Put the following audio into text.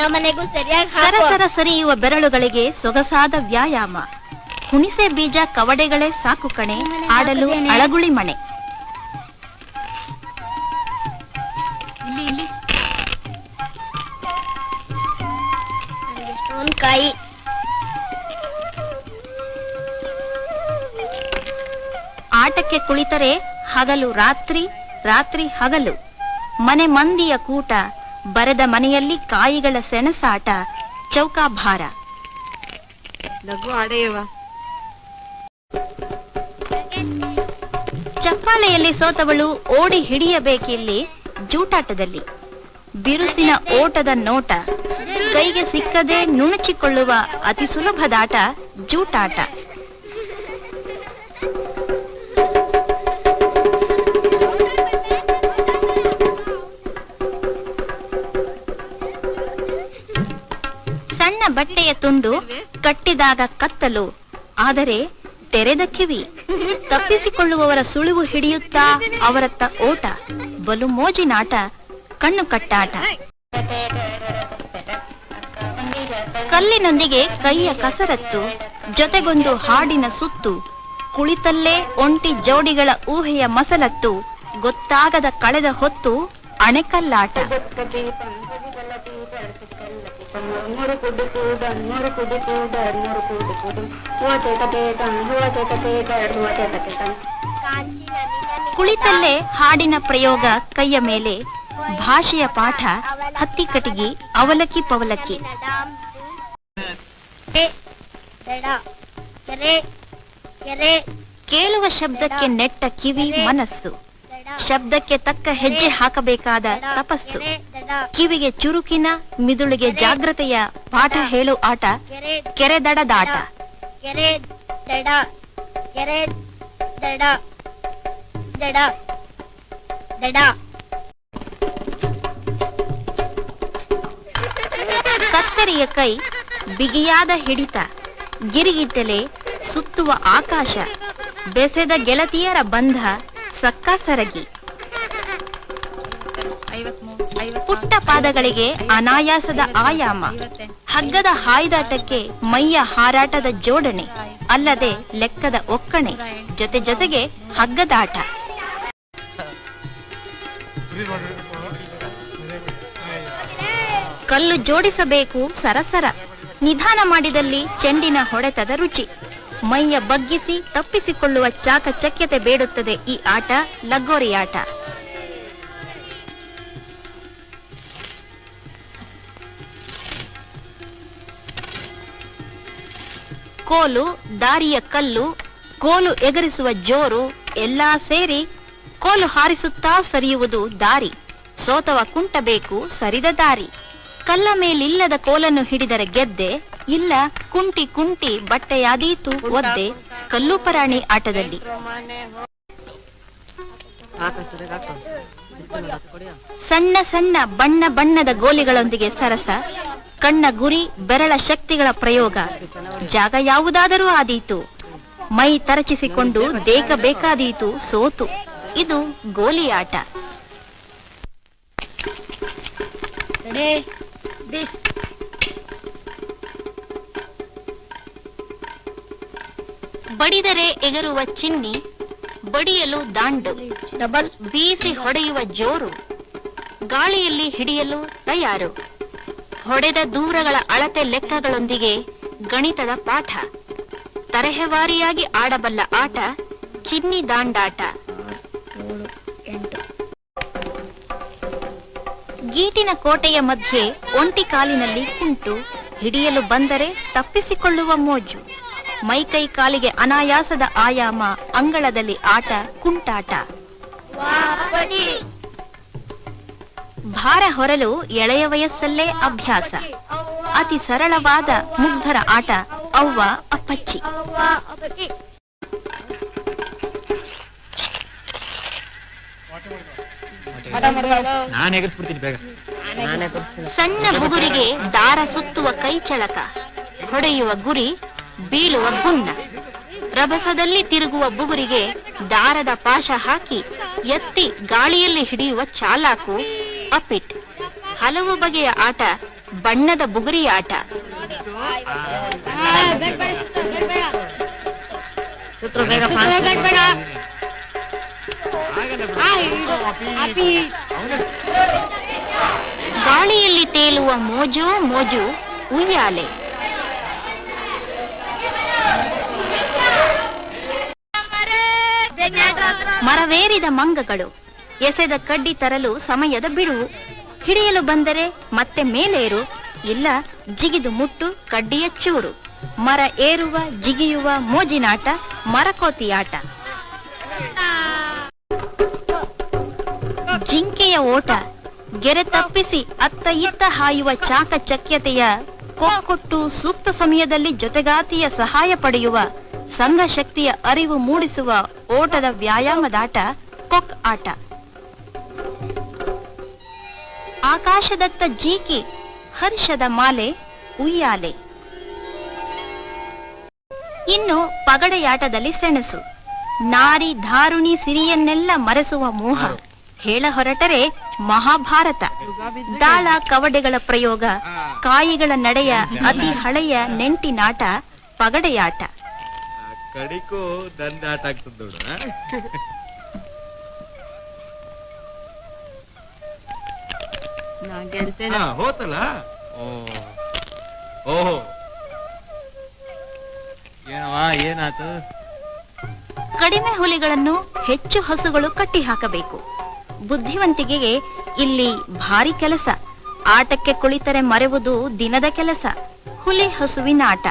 ನಮ್ಮನೆಗೂ ಸರಿಯಾಗಿ ಸರಸರ ಸರಿಯುವ ಬೆರಳುಗಳಿಗೆ ಸೊಗಸಾದ ವ್ಯಾಯಾಮ. ಹುಣಿಸೆ ಬೀಜ ಕವಡೆಗಳೇ ಸಾಕು ಕಣೆ ಆಡಲು ಅಳಗುಳಿ ಮಣೆ. ಇಲ್ಲಿ ಇಲ್ಲಿ. ಎಷ್ಟೊಂದ್ ಕಾಯಿ. ಆಟಕ್ಕೆ ಕುಳಿತರೆ ಹಗಲು ರಾತ್ರಿ ರಾತ್ರಿ ಹಗಲು. ಮನೆ ಮಂದಿಯ ಕೂಟ ಬರೆದ ಮನೆಯಲ್ಲಿ ಕಾಯಿಗಳ ಸೆಣಸಾಟ ಚೌಕಾಭಾರ ಆಡೆಯವ. ಚಪ್ಪಾಳೆಯಲ್ಲಿ ಸೋತವಳು ಓಡಿ ಹಿಡಿಯಬೇಕಿಲ್ಲಿ ಜೂಟಾಟದಲ್ಲಿ. ಬಿರುಸಿನ ಓಟದ ನೋಟ ಕೈಗೆ ಸಿಕ್ಕದೆ ನುಣುಚಿಕೊಳ್ಳುವ ಅತಿ ಸುಲಭದಾಟ ಜೂಟಾಟ. ಬಟ್ಟೆಯ ತುಂಡು ಕಟ್ಟಿದಾಗ ಕತ್ತಲು. ಆದರೆ ತೆರೆದ ಕಿವಿ. ತಪ್ಪಿಸಿಕೊಳ್ಳುವವರ ಸುಳಿವು ಹಿಡಿಯುತ್ತಾ ಅವರತ್ತ ಓಟ. ಬಲು ಮೋಜಿನಾಟ ಕಣ್ಣು ಕಟ್ಟಾಟ. ಕಲ್ಲಿನೊಂದಿಗೆ ಕೈಯ ಕಸರತ್ತು, ಜೊತೆಗೊಂದು ಹಾಡಿನ ಸುತ್ತು. ಕುಳಿತಲ್ಲೇ ಒಂಟಿ ಜೋಡಿಗಳ ಊಹೆಯ ಮಸಲತ್ತು. ಗೊತ್ತಾಗದ ಕಳೆದ ಹೊತ್ತು ಅಣೆಕಲ್ಲಾಟ. ಕುಳಿತಲ್ಲೇ ಹಾಡಿನ ಪ್ರಯೋಗ ಕೈಯ ಮೇಲೆ ಭಾಷೆಯ ಪಾಠ ಹತ್ತಿ ಕಟಿಗಿ ಅವಲಕ್ಕಿ ಪವಲಕ್ಕಿ. ಕೇಳುವ ಶಬ್ದಕ್ಕೆ ನೆಟ್ಟ ಕಿವಿ ಮನಸ್ಸು. ಶಬ್ದಕ್ಕೆ ತಕ್ಕ ಹೆಜ್ಜೆ ಹಾಕಬೇಕಾದ ತಪಸ್ಸು. ಕಿವಿಗೆ ಚುರುಕಿನ ಮಿದುಳಿಗೆ ಜಾಗ್ರತೆಯ ಪಾಠ ಹೇಳು ಆಟ. ಕೆರೆ ದಡದಾಟ ಕೆರೆ ದಡ. ಕೆರೆ ದಡ. ದಡ. ದಡ. ಕತ್ತರಿಯ ಕೈ ಬಿಗಿಯಾದ ಹಿಡಿತ ಗಿರಿಗಿಟ್ಟಲೆ ಸುತ್ತುವ ಆಕಾಶ ಬೆಸೆದ ಗೆಳತಿಯರ ಬಂಧ ಸಕ್ಕ ಸರಗಿ. ಪುಟ್ಟ ಪಾದಗಳಿಗೆ ಅನಾಯಾಸದ ಆಯಾಮ. ಹಗ್ಗದ ಹಾಯ್ದಾಟಕ್ಕೆ ಮೈಯ ಹಾರಾಟದ ಜೋಡಣೆ, ಅಲ್ಲದೆ ಲೆಕ್ಕದ ಒಕ್ಕಣೆ, ಜೊತೆ ಜೊತೆಗೆ ಹಗ್ಗದಾಟ. ಕಲ್ಲು ಜೋಡಿಸಬೇಕು ಸರಸರ. ನಿಧಾನ ಮಾಡಿದಲ್ಲಿ ಚೆಂಡಿನ ಹೊಡೆತದ ರುಚಿ. ಮೈಯ ಬಗ್ಗಿಸಿ ತಪ್ಪಿಸಿಕೊಳ್ಳುವ ಚಾಕಚಕ್ಯತೆ ಬೇಡುತ್ತದೆ ಈ ಆಟ ಲಗೋರಿ ಆಟ ಕೋಲು, ದಾರಿಯ ಕಲ್ಲು, ಕೋಲು ಎಗರಿಸುವ ಜೋರು, ಎಲ್ಲಾ ಸೇರಿ ಕೋಲು ಹಾರಿಸುತ್ತಾ ಸರಿಯುವುದು ದಾರಿ. ಸೋತವ ಕುಂಟಬೇಕು ಸರಿದ ದಾರಿ. ಕಲ್ಲ ಮೇಲಿಲ್ಲದ ಕೋಲನ್ನು ಹಿಡಿದರೆ ಗೆದ್ದೆ, ಇಲ್ಲ ಕುಂಟಿ ಕುಂಟಿ ಬಟ್ಟೆಯಾದೀತು ಒದ್ದೆ ಕಲ್ಲು ಪರಾಣಿ ಆಟದಲ್ಲಿ. ಸಣ್ಣ ಸಣ್ಣ ಬಣ್ಣ ಬಣ್ಣದ ಗೋಲಿಗಳೊಂದಿಗೆ ಸರಸ, ಕಣ್ಣ ಗುರಿ ಬೆರಳ ಶಕ್ತಿಗಳ ಪ್ರಯೋಗ. ಜಾಗ ಯಾವುದಾದರೂ ಆದೀತು, ಮೈ ತರಚಿಸಿಕೊಂಡು ದೇಕ ಬೇಕಾದೀತು ಸೋತು. ಇದು ಗೋಲಿ ಆಟ ಬಡಿದರೆ ಎಗರುವ ಚಿನ್ನಿ ಬಡಿಯಲು ದಾಂಡು. ಡಬಲ್. ಬೀಸಿ ಹೊಡೆಯುವ ಜೋರು ಗಾಳಿಯಲ್ಲಿ ಹಿಡಿಯಲು ತಯಾರು. ಹೊಡೆದ ದೂರಗಳ ಅಳತೆ ಲೆಕ್ಕಗಳೊಂದಿಗೆ ಗಣಿತದ ಪಾಠ. ತರಹೆವಾರಿಯಾಗಿ ಆಡಬಲ್ಲ ಆಟ ಚಿನ್ನಿ ದಾಂಡಾಟ. ಗೀಟಿನ ಕೋಟೆಯ ಮಧ್ಯೆ ಒಂಟಿ ಕಾಲಿನಲ್ಲಿ ಕುಂಟು ಹಿಡಿಯಲು ಬಂದರೆ ತಪ್ಪಿಸಿಕೊಳ್ಳುವ ಮೋಜು. ಮೈಕೈ ಕಾಲಿಗೆ ಅನಾಯಾಸದ ಆಯಾಮ ಅಂಗಳದಲ್ಲಿ ಆಟ ಕುಂಟಾಟ. ಭಾರ ಹೊರಲು ಎಳೆಯ ವಯಸ್ಸಲ್ಲೇ ಅಭ್ಯಾಸ. ಅತಿ ಸರಳವಾದ ಮುಗ್ಧರ ಆಟ ಅವ್ವ ಅಪ್ಪಚ್ಚಿ. ನಾನು ಎಗರ್ಸ್ಬಿಡ್ತೀನಿ ಬೇಗ. ಸಣ್ಣ ಬುಗುರಿಗೆ ದಾರ ಸುತ್ತುವ ಕೈಚಳಕ ಹೊಡೆಯುವ ಗುರಿ ಬೀಳುವ ಗುಣ್ಣ. ರಭಸದಲ್ಲಿ ತಿರುಗುವ ಬುಗುರಿಗೆ ದಾರದ ಪಾಶ ಹಾಕಿ ಎತ್ತಿ ಗಾಳಿಯಲ್ಲಿ ಹಿಡಿಯುವ ಚಾಲಾಕು ಅಪಿಟ್ ಹಲವು ಬಗೆಯ ಆಟ ಬಣ್ಣದ ಬುಗುರಿ ಆಟ. ಸೂತ್ರ ಬೇಗಪ್ಪ ಗಾಳಿಯಲ್ಲಿ ತೇಲುವ ಮೋಜು ಮೋಜು ಉಯ್ಯಾಲೆ. ಮರವೇರಿದ ಮಂಗಗಳು ಎಸೆದ ಕಡ್ಡಿ ತರಲು ಸಮಯದ ಬಿಡುವು ಹಿಡಿಯಲು ಬಂದರೆ ಮತ್ತೆ ಮೇಲೇರು ಇಲ್ಲ ಜಿಗಿದು ಮುಟ್ಟು ಕಡ್ಡಿಯ ಚೂರು. ಮರ ಏರುವ ಜಿಗಿಯುವ ಮೋಜಿನಾಟ ಮರಕೋತಿಯಾಟ. ಜಿಂಕೆಯ ಓಟ. ಗೆರೆ ತಪ್ಪಿಸಿ ಅತ್ತ ಇತ್ತ ಹಾಯುವ ಚಾಕಚಕ್ಯತೆಯ ಕೊಟ್ಟು ಸೂಕ್ತ ಸಮಯದಲ್ಲಿ ಜೊತೆಗಾತಿಯ ಸಹಾಯ ಪಡೆಯುವ ಸಂಘ ಶಕ್ತಿಯ ಅರಿವು ಮೂಡಿಸುವ ಓಟದ ವ್ಯಾಯಾಮದಾಟ ಕೊಕ್ ಆಟ. ಆಕಾಶದತ್ತ ಜೀಕಿ, ಹರ್ಷದ ಮಾಲೆ, ಉಯ್ಯಾಲೆ. ಇನ್ನು ಪಗಡೆಯಾಟದಲ್ಲಿ ಸೆಣಸು. ನಾರಿ ಧಾರುಣಿ ಸಿರಿಯನ್ನೆಲ್ಲ ಮರೆಸುವ ಮೋಹ. ಹೇಳ ಹೊರಟರೆ ಮಹಾಭಾರತ. ದಾಳ ಕವಡೆಗಳ ಪ್ರಯೋಗ ಕಾಯಿಗಳ ನಡೆಯ ಅತಿ ಹಳೆಯ ನೆಂಟಿನಾಟ ಪಗಡೆಯಾಟ. ಕಡಿಕೋ ದಂದಾಟ ಆಗ್ತದ ನೋಡು ನಾ ಗೆಲ್ತೇನೆ ಹಾ, ಹೋತಲ್ಲ? ಓ ಓಹೋ ಏನವ ಏನಾತು? ಕಡಿಮೆ ಹುಲಿಗಳನ್ನು ಹೆಚ್ಚು ಹಸುಗಳು ಕಟ್ಟಿ ಹಾಕಬೇಕು ಬುದ್ಧಿವಂತಿಕೆಗೆ ಇಲ್ಲಿ ಭಾರಿ ಕೆಲಸ. ಆಟಕ್ಕೆ ಕುಳಿತರೆ ಮರೆವುದು ದಿನದ ಕೆಲಸ. ಹುಲಿ ಹಸುವಿನ ಆಟ.